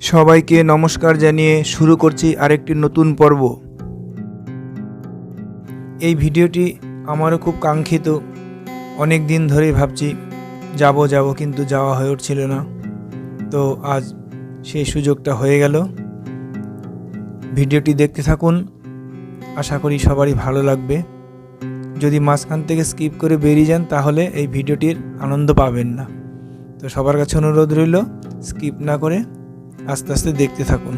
সবাইকে নমস্কার জানিয়ে শুরু করছি আরেকটি নতুন পর্ব। এই ভিডিওটি আমারও খুব কাঙ্ক্ষিত। অনেক দিন ধরেই ভাবছি, যাব যাব কিন্তু যাওয়া হয়ে উঠছিল না। তো আজ সেই সুযোগটা হয়ে গেল। ভিডিওটি দেখতে থাকুন, আশা করি সবারই ভালো লাগবে। যদি মাঝখান থেকে স্কিপ করে বেরিয়ে যান, তাহলে এই ভিডিওটির আনন্দ পাবেন না। তো সবার কাছে অনুরোধ রইল, স্কিপ না করে আস্তে আস্তে দেখতে থাকুন।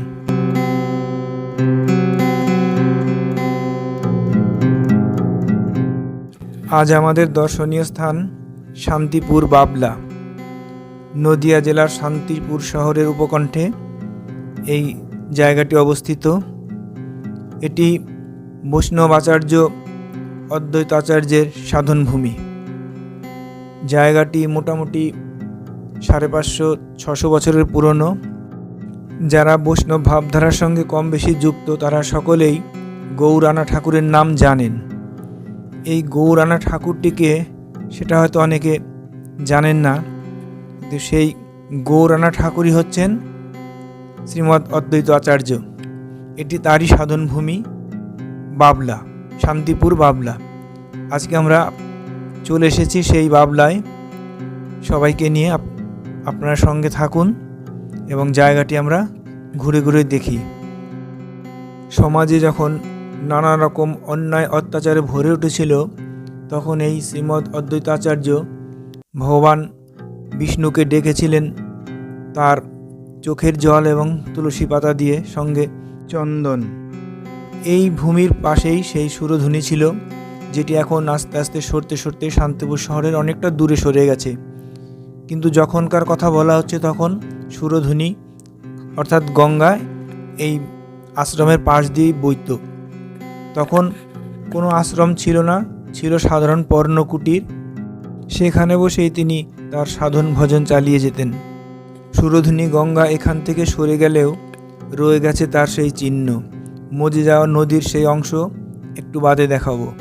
আজ আমাদের দর্শনীয় স্থান শান্তিপুর বাবলা, নদিয়া জেলার শান্তিপুর শহরের উপকণ্ঠে। এই জায়গাটি অবস্থিত। এটি বৈষ্ণব আচার্য অদ্বৈত আচার্যের সাধনভূমি। জায়গাটি মোটামুটি সাড়ে পাঁচশো, ছশো বছরের পুরনো। যারা বৈষ্ণব ভাবধারার সঙ্গে কম বেশি যুক্ত, তারা সকলেই গৌরানা ঠাকুরের নাম জানেন। এই গৌরানা ঠাকুরটিকে, সেটা হয়তো অনেকে জানেন না, কিন্তু সেই গৌরানা ঠাকুরই হচ্ছেন শ্রীমৎ অদ্বৈত আচার্য। এটি তারই সাধনভূমি, বাবলা, শান্তিপুর বাবলা। আজকে আমরা চলে এসেছি সেই বাবলায়। সবাইকে নিয়ে আপ- আপনারা সঙ্গে থাকুন। এবং জায়গাটি আমরা ঘুরে ঘুরে দেখি। সমাজে যখন নানা রকম অন্যায় অত্যাচারে ভরে উঠেছিল, তখন এই শ্রীমৎ অদ্বৈতাচার্য ভগবান বিষ্ণুকে ডেকেছিলেন তার চোখের জল এবং তুলসী পাতা দিয়ে সঙ্গে চন্দন। এই ভূমির পাশেই সেই সুরধ্বনি ছিল, যেটি এখন আস্তে আস্তে সরতে সরতে শান্তিপুর শহরের অনেকটা দূরে সরে গেছে। কিন্তু যখনকার কথা বলা হচ্ছে তখন সুরধ্বনি, অর্থাৎ গঙ্গায় এই আশ্রমের পাশ দিয়েই বইত তখন কোনো আশ্রম ছিল না, ছিল সাধারণ পর্ণকুটির। সেখানে বসেই তিনি তার সাধন ভজন চালিয়ে যেতেন। সুরধ্বনি, গঙ্গা এখান থেকে সরে গেলেও রয়ে গেছে তার সেই চিহ্ন। মজে যাওয়া নদীর সেই অংশ, একটু বাদে দেখাবো।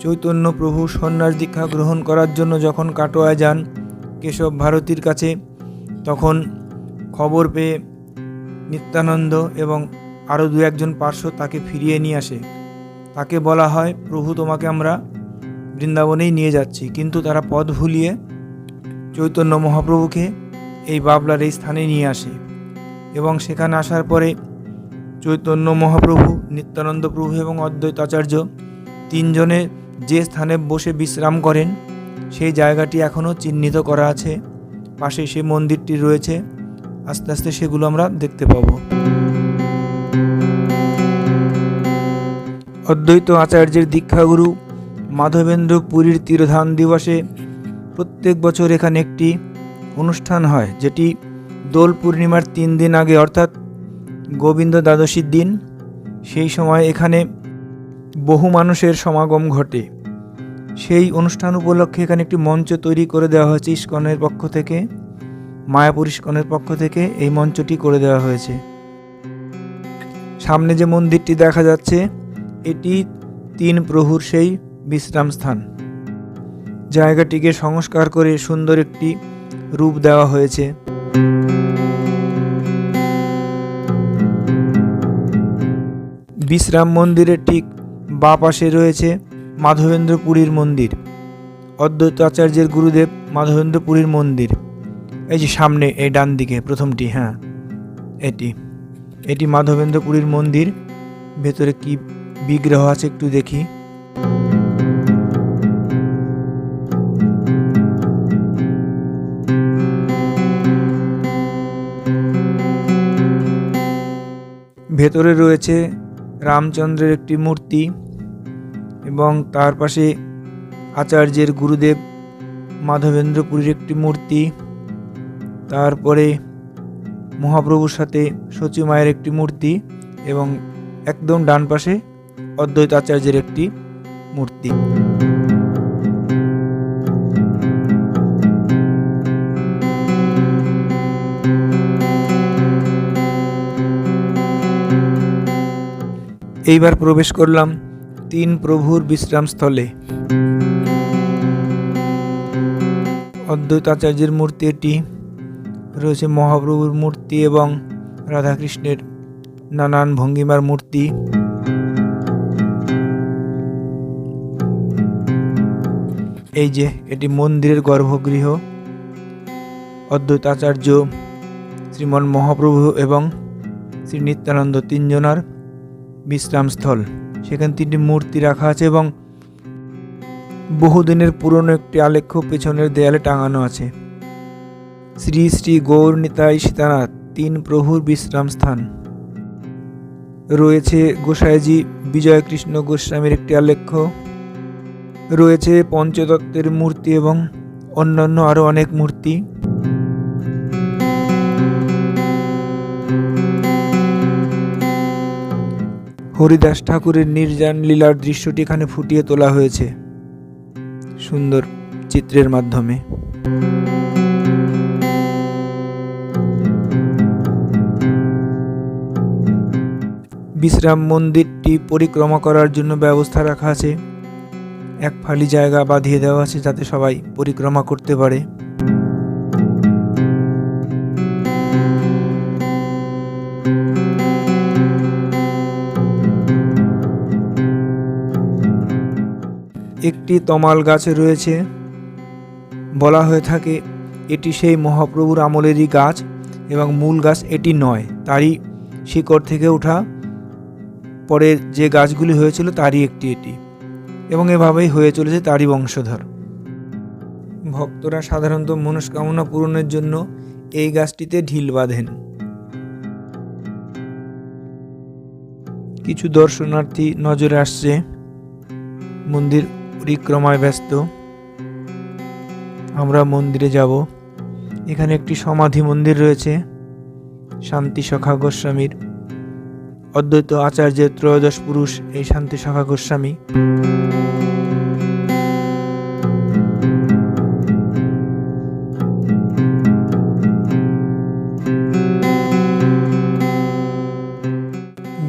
চৈতন্য প্রভু সন্ন্যাস দীক্ষা গ্রহণ করার জন্য যখন কাটোয়া যান কেশব ভারতীর কাছে, তখন খবর পেয়ে নিত্যানন্দ এবং আরও দু একজন পার্শ্ব তাকে ফিরিয়ে নিয়ে আসে। তাকে বলা হয়, প্রভু, তোমাকে আমরা বৃন্দাবনেই নিয়ে যাচ্ছি। কিন্তু তারা পথ ভুলিয়ে চৈতন্য মহাপ্রভুকে এই বাবলার এই স্থানে নিয়ে আসে এবং সেখানে আসার পরে চৈতন্য মহাপ্রভু, নিত্যানন্দ প্রভু এবং অদ্বৈত আচার্য তিনজনে যে স্থানে বসে বিশ্রাম করেন, সেই জায়গাটি এখনও চিহ্নিত করা আছে। পাশে সেই মন্দিরটি রয়েছে। আস্তে আস্তে সেগুলো আমরা দেখতে পাবো। অদ্বৈত আচার্যের দীক্ষাগুরু মাধবেন্দ্র পুরীর তীরধান দিবসে প্রত্যেক বছর এখানে একটি অনুষ্ঠান হয়, যেটি দোল পূর্ণিমার তিন দিন আগে, অর্থাৎ গোবিন্দ দ্বাদশীর দিন। সেই সময় এখানে বহু মানুষের সমাগম ঘটে। সেই অনুষ্ঠান উপলক্ষে এখানে একটি মঞ্চ তৈরি করে দেওয়া হয়েছে ইস্কনের পক্ষ থেকে, মায়াপুর ইস্কনের পক্ষ থেকে এই মঞ্চটি করে দেওয়া হয়েছে। সামনে যে মন্দিরটি দেখা যাচ্ছে, এটি তিন প্রভুর সেই বিশ্রাম স্থান। জায়গাটিকে সংস্কার করে সুন্দর একটি রূপ দেওয়া হয়েছে। বিশ্রাম মন্দিরের ঠিক বাঁ পাশে রয়েছে মাধবেন্দ্র পুরীর মন্দির। অদ্বৈত আচার্যের গুরুদেব মাধবেন্দ্র পুরীর মন্দির। এই যে সামনে, এই ডান দিকে, প্রথমটি হ্যাঁ এটি। এটি মাধবেন্দ্র পুরীর মন্দির। ভেতরে কি বিগ্রহ আছে একটু দেখি। ভেতরে রয়েছে রামচন্দ্রের একটি মূর্তি। এবং তার পাশে আচার্যের গুরুদেব মাধবেন্দ্রপুরীর একটি মূর্তি, তারপরে মহাপ্রভুর সাথে সচী মায়ের একটি মূর্তি এবং একদম ডান পাশে অদ্বৈত আচার্যের একটি মূর্তি। এইবার প্রবেশ করলাম তিন প্রভুর বিশ্রামস্থলে। অদ্বৈত আচার্যের মূর্তি এটি, রয়েছে মহাপ্রভুর মূর্তি এবং রাধাকৃষ্ণের নানান ভঙ্গিমার মূর্তি। এই যে, এটি মন্দিরের গর্ভগৃহ। অদ্বৈত আচার্য শ্রীমন মহাপ্রভু এবং শ্রী নিত্যানন্দ তিনজনার বিশ্রামস্থল। সেখানে তিনটি মূর্তি রাখা আছে এবং বহুদিনের পুরনো একটি আলেখ্য পেছনের দেয়ালে টাঙানো আছে। শ্রী শ্রী গৌর নিতাই সীতানাথ, তিন প্রভুর বিশ্রাম স্থান। রয়েছে গোসাইজি বিজয়কৃষ্ণ গোস্বামীর একটি আলেখ্য। রয়েছে পঞ্চতত্ত্বের মূর্তি এবং অন্যান্য আরও অনেক মূর্তি। হরিদাস ঠাকুরের নির্জান লীলার দৃশ্যটি এখানে ফুটিয়ে তোলা হয়েছে। সুন্দর চিত্রের মাধ্যমে। বিশ্রাম মন্দিরটি পরিক্রমা করার জন্য ব্যবস্থা রাখা আছে। এক ফালি জায়গা বাঁধিয়ে দেওয়া আছে যাতে সবাই পরিক্রমা করতে পারে। একটি তমাল গাছ রয়েছে। বলা হয়ে থাকে, এটি সেই মহাপ্রভুর আমলেরই গাছ এবং মূল গাছ এটি নয়, তারই শিকড় থেকে ওঠা। পরে যে গাছগুলি হয়েছিল, তারই একটি এটি এবং এভাবেই হয়ে চলেছে তারই বংশধর। ভক্তরা সাধারণত মনস্কামনা পূরণের জন্য এই গাছটিতে ঢিল বাঁধেন। কিছু দর্শনার্থী নজরে আসছে। মন্দির পরিক্রমায় ব্যস্ত। আমরা মন্দিরে যাব। এখানে একটি সমাধি মন্দির রয়েছে, শান্তি সখা গোস্বামীর। অদ্বৈত আচার্যের ত্রয়োদশ পুরুষ, এই শান্তি সখা গোস্বামী।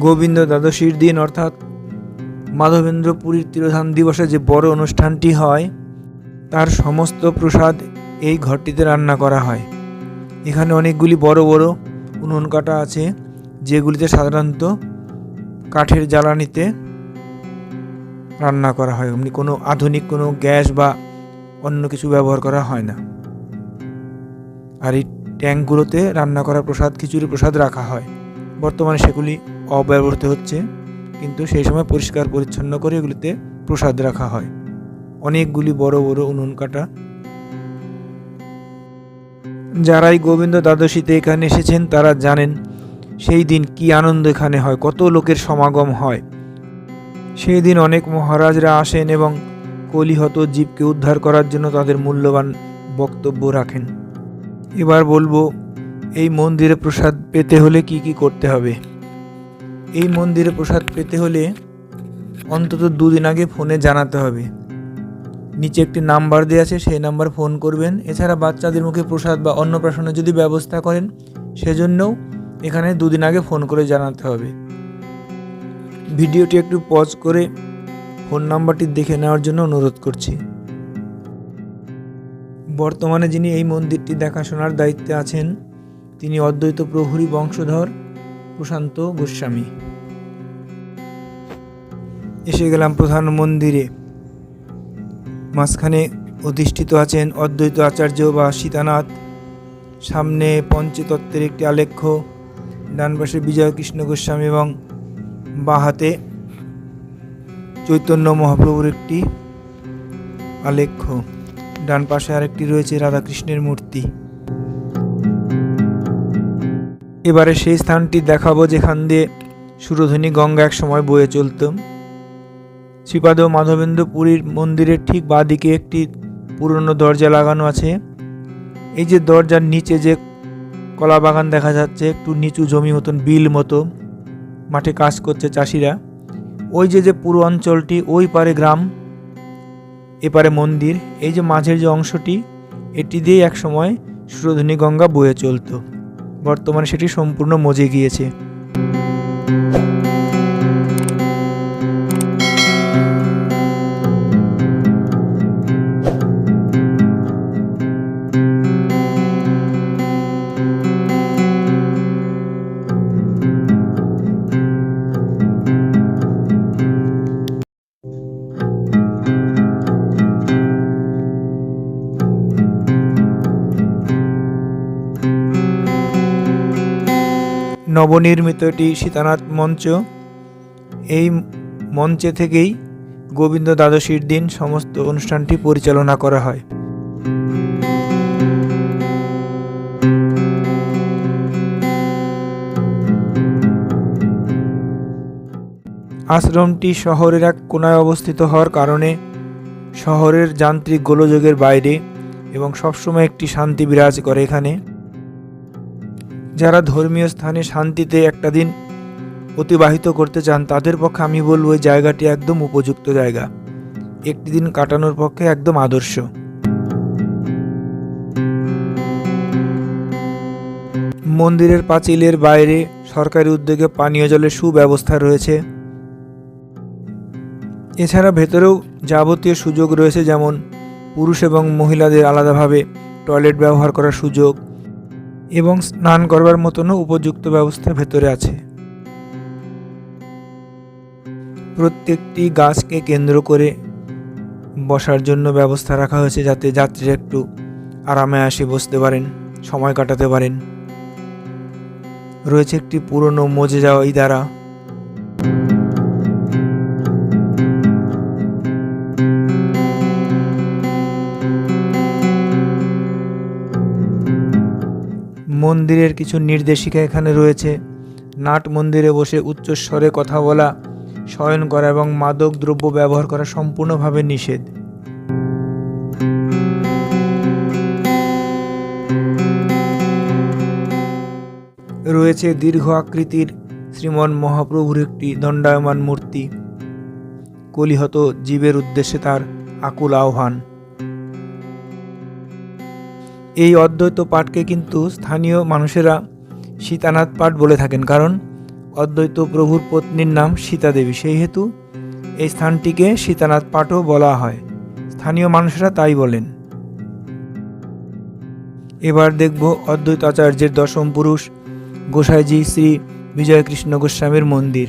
গোবিন্দ দ্বাদশীর দিন, অর্থাৎ মাধবেন্দ্র পুরীর তিরোধান দিবসে যে বড় অনুষ্ঠানটি হয়, তার সমস্ত প্রসাদ এই ঘরটিতে রান্না করা হয়। এখানে অনেকগুলি বড় বড় উনুন কাটা আছে, যেগুলিতে সাধারণত কাঠের জ্বালানিতে রান্না করা হয়। এমনি কোনো আধুনিক কোনো গ্যাস বা অন্য কিছু ব্যবহার করা হয় না। আর এই ট্যাঙ্কগুলোতে রান্না করা প্রসাদ, খিচুড়ি প্রসাদ রাখা হয়। বর্তমানে সেগুলি অব্যবহৃত হচ্ছে। কিন্তু সেই সময় পরিষ্কার পরিচ্ছন্ন করে এগুলিতে প্রসাদ রাখা হয়। অনেকগুলি বড় বড় উনুন কাটা। যারাই গোবিন্দ দ্বাদশীতে এখানে এসেছেন, তারা জানেন সেই দিন কি আনন্দ এখানে হয়, কত লোকের সমাগম হয়। সেই দিন অনেক মহারাজরা আসেন এবং কলিহত জীবকে উদ্ধার করার জন্য তাদের মূল্যবান বক্তব্য রাখেন। এবার বলব, এই মন্দিরে প্রসাদ পেতে হলে কি কি করতে হবে? এই মন্দিরে প্রসাদ পেতে হলে অন্তত দুদিন আগে ফোনে জানাতে হবে। নিচে একটি নাম্বার দেওয়া আছে, সেই নাম্বার ফোন করবেন। এছাড়া বাচ্চাদের মুখে প্রসাদ বা অন্নপ্রাশনের যদি ব্যবস্থা করেন, সেজন্যও এখানে দুদিন আগে ফোন করে জানাতে হবে। ভিডিওটি একটু পজ করে ফোন নাম্বারটি দেখে নেওয়ার জন্য অনুরোধ করছি। বর্তমানে যিনি এই মন্দিরটি দেখাশোনার দায়িত্বে আছেন, তিনি অদ্বৈত প্রভুরী বংশধর। প্রশান্ত গোস্বামী। এসে গেলাম প্রধান মন্দিরে। মাঝখানে অধিষ্ঠিত আছেন অদ্বৈত আচার্য বা সীতানাথ। সামনে পঞ্চতত্ত্বের একটি আলেখ্য, ডান পাশে বিজয়কৃষ্ণ গোস্বামী এবং বাঁ হাতে চৈতন্য মহাপ্রভুর একটি আলেখ্য। ডান পাশে আরেকটি রয়েছে রাধাকৃষ্ণের মূর্তি। এবারে সেই স্থানটি দেখাবো যেখান দিয়ে সুরধনী গঙ্গা এক সময় বয়ে চলত। শ্রীপাদ মাধবেন্দ্র পুরীর মন্দিরের ঠিক বাঁদিকে একটি পুরনো দরজা লাগানো আছে। এই যে দরজার নিচে যে কলা বাগান দেখা যাচ্ছে, একটু নিচু জমি মতন বিল মতো মাঠে কাজ করছে চাষিরা। ওই যে যে পুরো অঞ্চলটি, ওই পারে গ্রাম এপারে মন্দির। এই যে মাঝের যে অংশটি, এটি দিয়ে একসময় সুরধনী গঙ্গা বয়ে চলতো। বর্তমানে সেটি সম্পূর্ণ মজে গিয়েছে। নবনির্মিত এটি সীতানাথ মঞ্চ। এই মঞ্চে থেকেই গোবিন্দ দ্বাদশীর দিন সমস্ত অনুষ্ঠানটি পরিচালনা করা হয়। আশ্রমটি শহরের এক কোনায় অবস্থিত হওয়ার কারণে শহরের যান্ত্রিক গোলযোগের বাইরে এবং সবসময় একটি শান্তি বিরাজ করে এখানে। যারা ধর্মীয় স্থানে শান্তিতে একটা দিন অতিবাহিত করতে চান, তাদের পক্ষে আমি বলব এই জায়গাটি একদম উপযুক্ত জায়গা। একটি দিন কাটানোর পক্ষে একদম আদর্শ। মন্দিরের পাঁচিলের বাইরে সরকারি উদ্যোগে পানীয় জলের সুব্যবস্থা রয়েছে। এছাড়া ভেতরেও যাবতীয় সুযোগ রয়েছে, যেমন পুরুষ এবং মহিলাদের আলাদাভাবে টয়লেট ব্যবহার করার সুযোগ এবং স্নান করবার মতনও উপযুক্ত ব্যবস্থা ভেতরে আছে। প্রত্যেকটি গাছকে কেন্দ্র করে বসার জন্য ব্যবস্থা রাখা হয়েছে যাতে যাত্রীরা একটু আরামে আসে বসতে পারেন, সময় কাটাতে পারেন। রয়েছে একটি পুরনো মজে যাওয়া ইদারা। মন্দিরের কিছু নির্দেশিকা এখানে রয়েছে। নাট মন্দিরে বসে উচ্চস্বরে কথা বলা, শয়ন করা এবং মাদক দ্রব্য ব্যবহার করা সম্পূর্ণভাবে নিষেধ। রয়েছে দীর্ঘ আকৃতির শ্রীমন মহাপ্রভুর একটি দণ্ডায়মান মূর্তি। কলিহত জীবের উদ্দেশ্যে তার আকুল আহ্বান। এই অদ্বৈত পাঠকে কিন্তু স্থানীয় মানুষেরা সীতানাথ পাঠ বলে থাকেন, কারণ অদ্বৈত প্রভুর পত্নীর নাম সীতা দেবী সেই হেতু এই স্থানটিকে সীতানাথ পাঠও বলা হয়। স্থানীয় মানুষেরা তাই বলেন। এবার দেখব অদ্বৈত আচার্যের দশম পুরুষ গোসাইজি শ্রী বিজয়কৃষ্ণ গোস্বামীর মন্দির।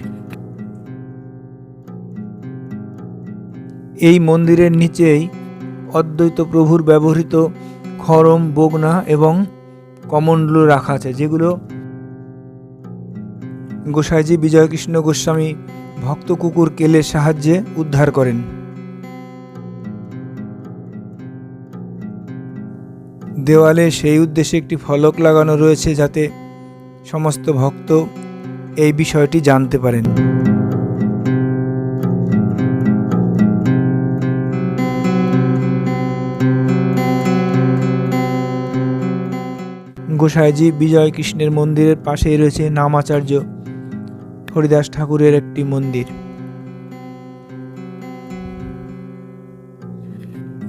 এই মন্দিরের নিচেই অদ্বৈত প্রভুর ব্যবহৃত খরম, বগনা এবং কমণ্ডলু রাখা আছে, যেগুলো গোসাইজি বিজয়কৃষ্ণ গোস্বামী ভক্ত কুকুর কেলের সাহায্যে উদ্ধার করেন। দেওয়ালে সেই উদ্দেশ্যে একটি ফলক লাগানো রয়েছে যাতে সমস্ত ভক্ত এই বিষয়টি জানতে পারেন। গোসাইজি বিজয় কৃষ্ণের মন্দিরের পাশেই রয়েছে নামাচার্য হরিদাস ঠাকুরের একটি মন্দির।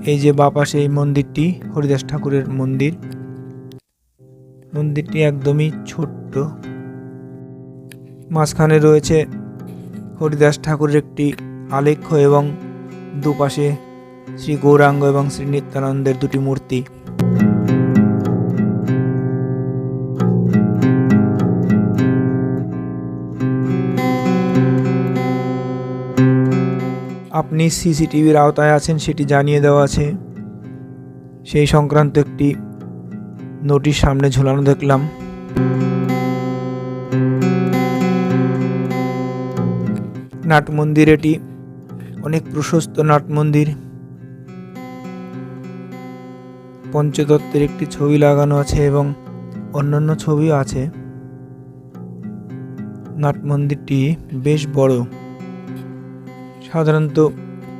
এই যে বাপাশে এই মন্দিরটি, হরিদাস ঠাকুরের মন্দির। মন্দিরটি একদমই ছোট্ট। মাঝখানে রয়েছে হরিদাস ঠাকুরের একটি আলেখ্য এবং দুপাশে শ্রী গৌরাঙ্গ এবং শ্রী নিত্যানন্দের দুটি মূর্তি। আপনি সিসিটিভির আওতায় আছেন, সেটি জানিয়ে দেওয়া আছে। সেই সংক্রান্ত একটি নোটিশ সামনে ঝোলানো দেখলাম। নাট মন্দির এটি, অনেক প্রশস্ত নাট মন্দির। পঞ্চতত্ত্বের একটি ছবি লাগানো আছে এবং অন্যান্য ছবিও আছে। নাট মন্দিরটি বেশ বড়। সাধারণত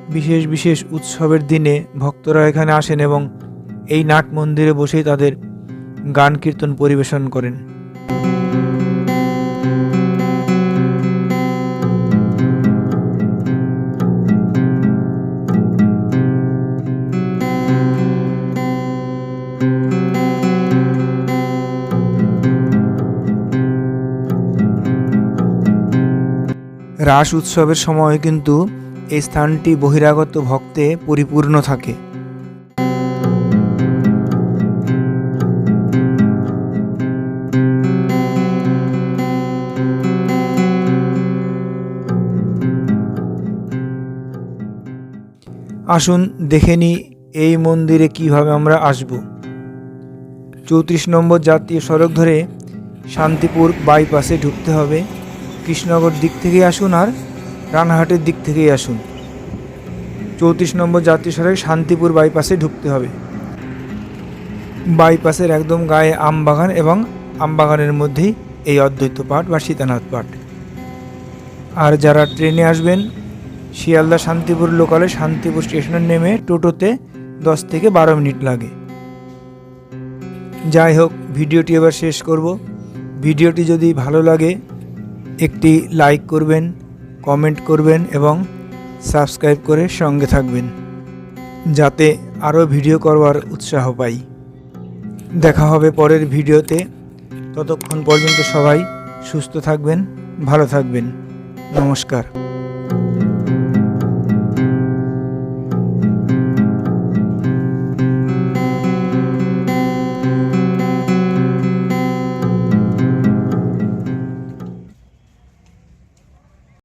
বিশেষ বিশেষ উৎসবের দিনে ভক্তরা এখানে আসেন এবং এই নাট মন্দিরে বসেই তাদের গান কীর্তন পরিবেশন করেন। রাস উৎসবের সময় কিন্তু এই স্থানটি বহিরাগত ভক্তে পরিপূর্ণ থাকে। আসুন দেখে নিই এই মন্দিরে কীভাবে আমরা আসব। চৌত্রিশ নম্বর জাতীয় সড়ক ধরে শান্তিপুর বাইপাসে ঢুকতে হবে। কৃষ্ণনগর দিক থেকেই আসুন আর রানাহাটের দিক থেকেই আসুন। চৌত্রিশ নম্বর জাতীয় সড়কে শান্তিপুর বাইপাসে ঢুকতে হবে। বাইপাসের একদম গায়ে আমবাগান এবং আমবাগানের মধ্যেই এই অদ্বৈত পাঠ বা সীতানাথ পাঠ। আর যারা ট্রেনে আসবেন, শিয়ালদা শান্তিপুর লোকালে শান্তিপুর স্টেশনে নেমে টোটোতে দশ থেকে বারো মিনিট লাগে। যাই হোক, ভিডিওটি এবার শেষ করব। ভিডিওটি যদি ভালো লাগে, একটি লাইক করবেন কমেন্ট করবেন এবং সাবস্ক্রাইব করে সঙ্গে থাকবেন, যাতে আরও ভিডিও করবার উৎসাহ পাই। দেখা হবে পরের ভিডিওতে। ততক্ষণ পর্যন্ত সবাই সুস্থ থাকবেন, ভালো থাকবেন। নমস্কার।